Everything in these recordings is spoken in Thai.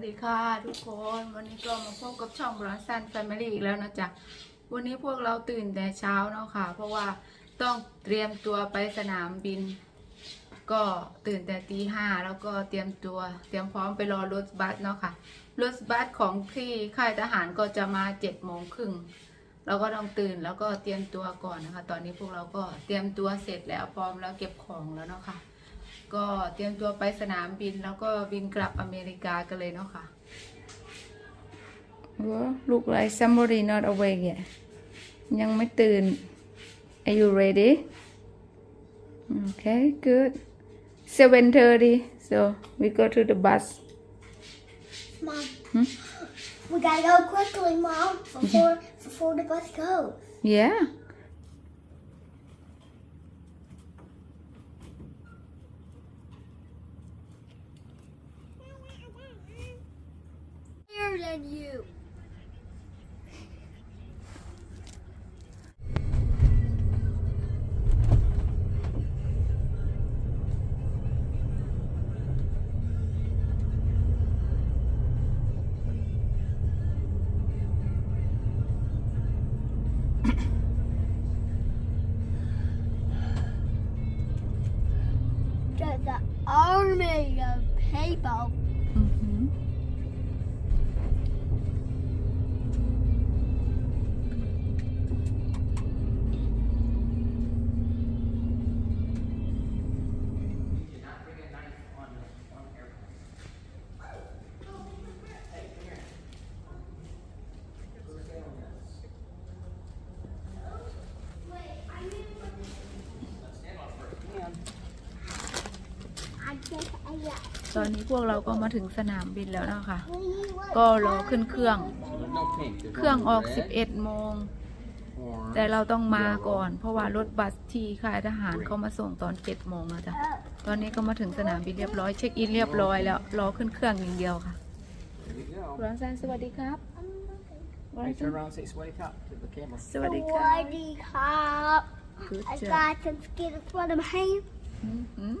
วัสดีค่ะทุกคนวันนี้ก็มาพบกับช่องบรอนซันแฟมิลี่อีกแล้วนะจ๊ะวันนี้พวกเราตื่นแต่เช้าเนาะค่ะ เพราะว่าต้องเตรียมตัวไปสนามบิน ก็ตื่นแต่ตีห้าแล้วก็เตรียมตัว เตรียมพร้อมไปรอรถบัสเนาะค่ะรถบัสของที่ค่ายทหารก็จะมาเจ็ดโมงครึ่งเราก็ต้องตื่นแล้วก็เตรียมตัวก่อนนะคะ ตอนนี้พวกเราก็เตรียมตัวเสร็จแล้วพร้อมแล้วเก็บของแล้วเนาะค่ะ ก็เตรียมตัวไปสนามบินแล้วก็บินกลับอเมริกากันเลยเนาะค่ะ Well, look like somebody not awake yet ยังไม่ตื่น Are you ready Okay good 7:30 so we go to the bus Mom, Hmm? we gotta go quickly, Mom, before before the bus goes. yeah Higher than you. the army of people ตอนนี้พวกเราก็มาถึงสนามบินแล้วเนาะค่ะก็รอขึ้นเครื่อง No pink. There's เครื่องออก red, 11 โมง orange. แต่เราต้องมาก่อน เพราะว่ารถบัสที่ค่ายทหารเขามาส่งตอน 7 โมงนะจ๊ะ ตอนนี้ก็มาถึงสนามบินเรียบร้อยเช็คอินเรียบร้อยแล้วรอขึ้นเครื่องอย่างเดียวค่ะ There we go. ร้อนแซนสวัสดีครับร้อน Hey, แซ turn น around and say wake up to the camera. สวัสดีครับ Sweaty cop. Good I job. got some skin in front of my อืม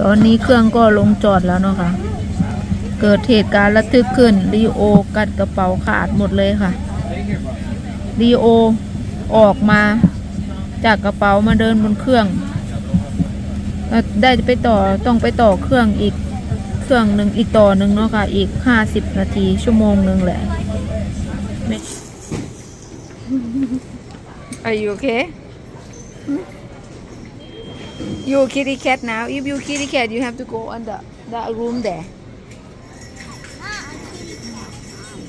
ตอนนี้เครื่องก็ลงจอดแล้วเนาะค่ะ เกิดเหตุการณ์ระทึกขึ้นลีโอกัดกระเป๋าขาดหมดเลยค่ะลีโอออกมาจากกระเป๋ามาเดินบนเครื่องได้ไปต่อต้องไปต่อเครื่องอีกเครื่องหนึ่งอีกต่อหนึ่งเนาะค่ะ อีกห้าสิบนาทีชั่วโมงหนึ่งแหละ Are you okay? You kitty cat now. If you kitty cat, you have to go on the the room there.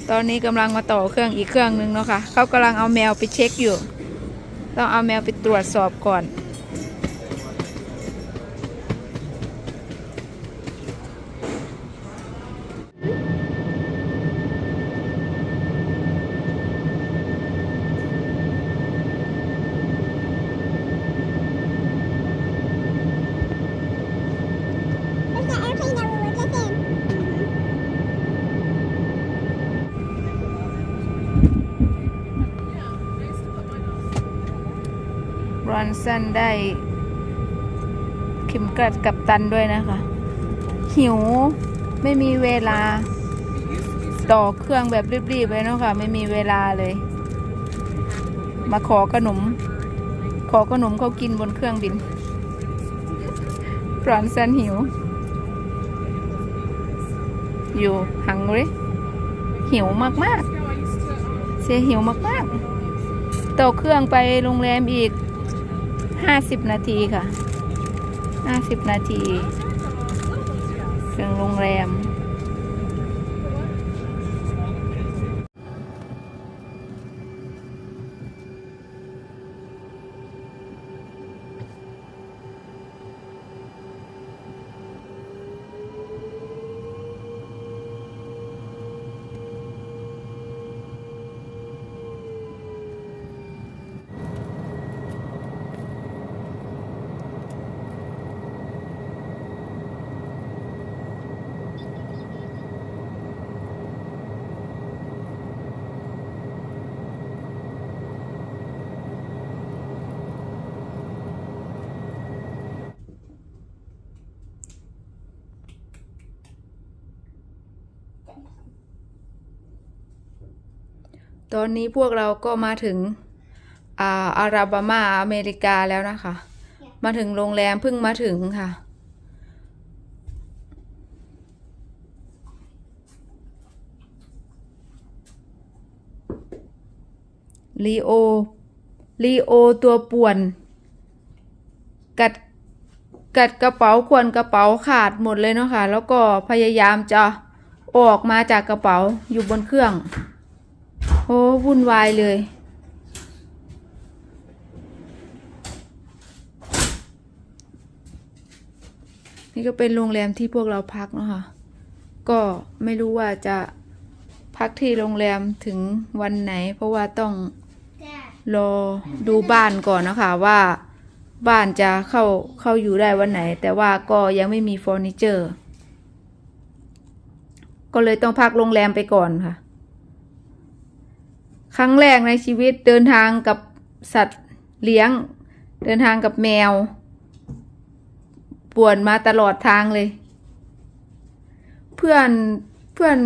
ตอนนี้กำลังมาต่อเครื่องอีกเครื่องหนึ่งเนาะค่ะเขากำลังเอาแมวไปเช็คอยู่ ต้องเอาแมวไปตรวจสอบก่อน รอนสันได้เข็มกลัดกับตันด้วยนะคะ หิวไม่มีเวลา ต่อเครื่องแบบรีบๆเลยเนาะค่ะ ไม่มีเวลาเลย มาขอขนม ขอขนมเขากินบนเครื่องบินรอนสันหิว อยู่หังเลยหิวมากๆเสียหิวมากๆต่อเครื่องไปโรงแรมอีก ห้าสิบนาทีค่ะห้าสิบนาทีถึงโรงแรม ตอนนี้พวกเราก็มาถึงอ่าอาราบามาอเมริกาแล้วนะคะ มาถึงโรงแรมเพิ่งมาถึงค่ะ ลีโอ ลีโอตัวป่วน กัด กัดกระเป๋าควรกระเป๋าขาดหมดเลยเนาะค่ะ แล้วก็พยายามจะออกมาจากกระเป๋าอยู่บนเครื่อง โอ้วุ่นวายเลย นี่ก็เป็นโรงแรมที่พวกเราพักเนาะคะก็ไม่รู้ว่าจะพักที่โรงแรมถึงวันไหน เพราะว่าต้องรอดูบ้านก่อนนะคะว่าบ้านจะเข้าเข้าอยู่ได้วันไหน แต่ว่าก็ยังไม่มีเฟอร์นิเจอร์ ก็เลยต้องพักโรงแรมไปก่อนค่ะ ครั้งแรกในชีวิตเดินทางกับสัตว์เลี้ยง เดินทางกับแมวป่วนมาตลอดทางเลย เพื่อนเพื่อน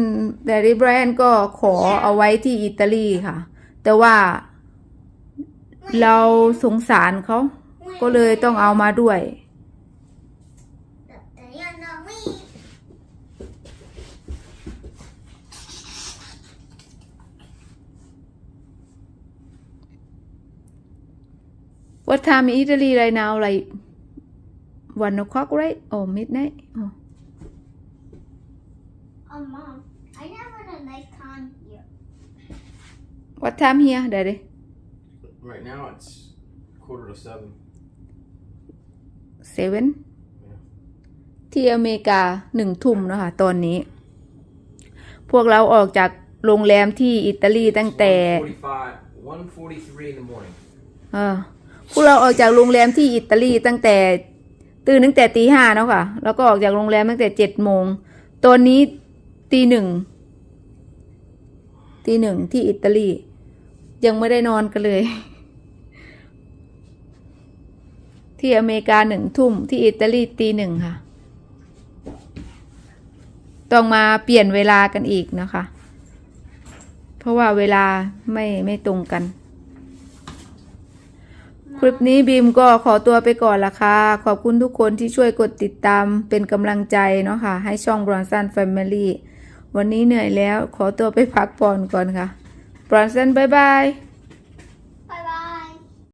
แดรี่แบรนก็ขอเอาไว้ที่อิตาลีค่ะ แต่ว่าเราสงสารเขาก็เลยต้องเอามาด้วย Daddy and me. What time in Italy right now? Like one o'clock, right? Or midnight? Oh. Oh, mom. I never had a nice time here. What time here, Daddy? Right now it's quarter to seven. Seven ที่อเมริกาหนึ่งทุ่มนะคะตอนนี้ พวกเราออกจากโรงแรมที่อิตาลีตั้งแต่ 145, 143 in the morning. เออ พวกเราออกจากโรงแรมที่อิตาลีตั้งแต่ตื่นตั้งแต่ตีห้าเนาะค่ะ แล้วก็ออกจากโรงแรมตั้งแต่เจ็ดโมง ตอนนี้ตีหนึ่งตีหนึ่งที่อิตาลี ยังไม่ได้นอนกันเลย ที่อเมริกาหนึ่งทุ่มที่อิตาลีตีหนึ่งค่ะ ต้องมาเปลี่ยนเวลากันอีกนะคะ เพราะว่าเวลาไม่ไม่ตรงกัน คลิปนี้บีมก็ขอตัวไปก่อนละค่ะ ขอบคุณทุกคนที่ช่วยกดติดตามเป็นกำลังใจเนาะค่ะ ให้ช่องบรอนซันแฟมิลี่วันนี้เหนื่อยแล้วขอตัวไปพักผ่อนก่อนค่ะบรอนซันบายบาย